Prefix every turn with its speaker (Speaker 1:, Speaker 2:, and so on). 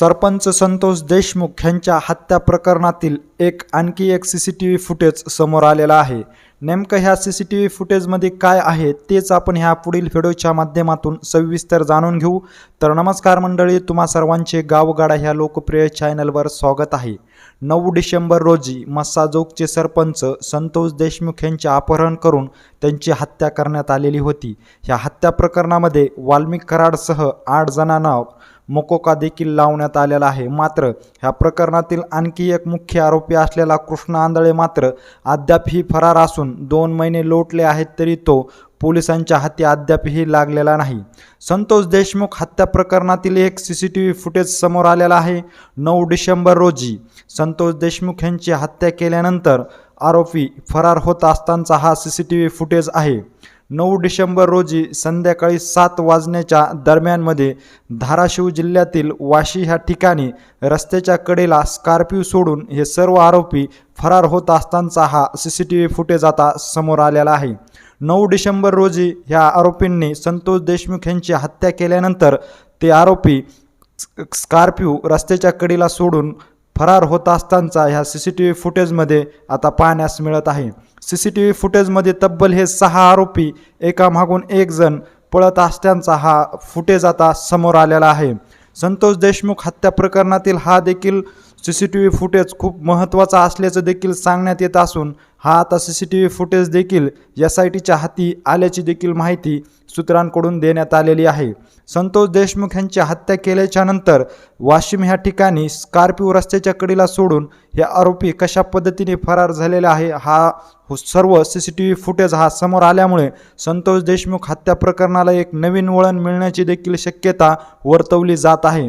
Speaker 1: सरपंच संतोष देशमुख यांच्या हत्या प्रकरणातील एक आणखी एक C C T V footage समोर आलेला आहे. नेमकं ह्या सी सी टी व्ही फुटेजमध्ये काय आहे तेच आपण ह्या पुढील व्हिडिओच्या माध्यमातून सविस्तर जाणून घेऊ. तर नमस्कार मंडळी तुम्हा सर्वांचे गावगाडा ह्या लोकप्रिय चॅनलवर स्वागत आहे. नऊ डिसेंबर रोजी मस्साजोगचे सरपंच संतोष देशमुख यांचे अपहरण करून त्यांची हत्या करण्यात आलेली होती. ह्या हत्या प्रकरणामध्ये वाल्मिक कराडसह आठ जणांना मोकोका देखील लावण्यात आलेला आहे. मात्र ह्या प्रकरणातील आणखी एक मुख्य आरोपी असलेला कृष्ण आंधळे मात्र अद्यापही फरार असून दोन महिने लोटले आहेत तरी तो पोलिसांच्या हाती अद्यापही लागलेला नाही. संतोष देशमुख हत्या प्रकरणातील एक C C T V footage समोर आलेला आहे. नऊ डिसेंबर रोजी संतोष देशमुख यांची हत्या केल्यानंतर आरोपी फरार होत असतानाचा हा C C T V footage आहे. नऊ डिसेंबर रोजी संध्याकाळी सात वाजण्याच्या दरम्यानमध्ये धाराशिव जिल्ह्यातील वाशी ह्या ठिकाणी रस्त्याच्या कडेला स्कॉर्पिओ सोडून हे सर्व आरोपी फरार होत असतानाचा हा C C T V footage आता समोर आलेला आहे. नऊ डिसेंबर रोजी ह्या आरोपींनी संतोष देशमुख यांची हत्या केल्यानंतर ते आरोपी स्कॉर्पिओ रस्त्याच्या कडेला सोडून फरार होत असतानाचा ह्या सी सी टी व्ही फुटेजमध्ये आता पाहण्यास मिळत आहे. सी सी टी व्ही फुटेजमध्ये तब्बल हे सहा आरोपी एकामागून एक जण पळत असतानाचा हा फुटेज आता समोर आलेला आहे. संतोष देशमुख हत्या प्रकरणातील हा देखील C C T V footage खूप महत्त्वाचा असल्याचं देखील सांगण्यात येत असून हा आता C C T V footage देखील एस आय टीच्या हाती आल्याची देखील माहिती सूत्रांकडून देण्यात आलेली आहे. संतोष देशमुख यांची हत्या केल्याच्यानंतर वाशिम ह्या ठिकाणी स्कॉर्पिओ रस्त्याच्या कडीला सोडून हे आरोपी कशा पद्धतीने फरार झालेला आहे हा सर्व C C T V footage हा समोर आल्यामुळे संतोष देशमुख हत्या प्रकरणाला एक नवीन वळण मिळण्याची देखील शक्यता वर्तवली जात आहे.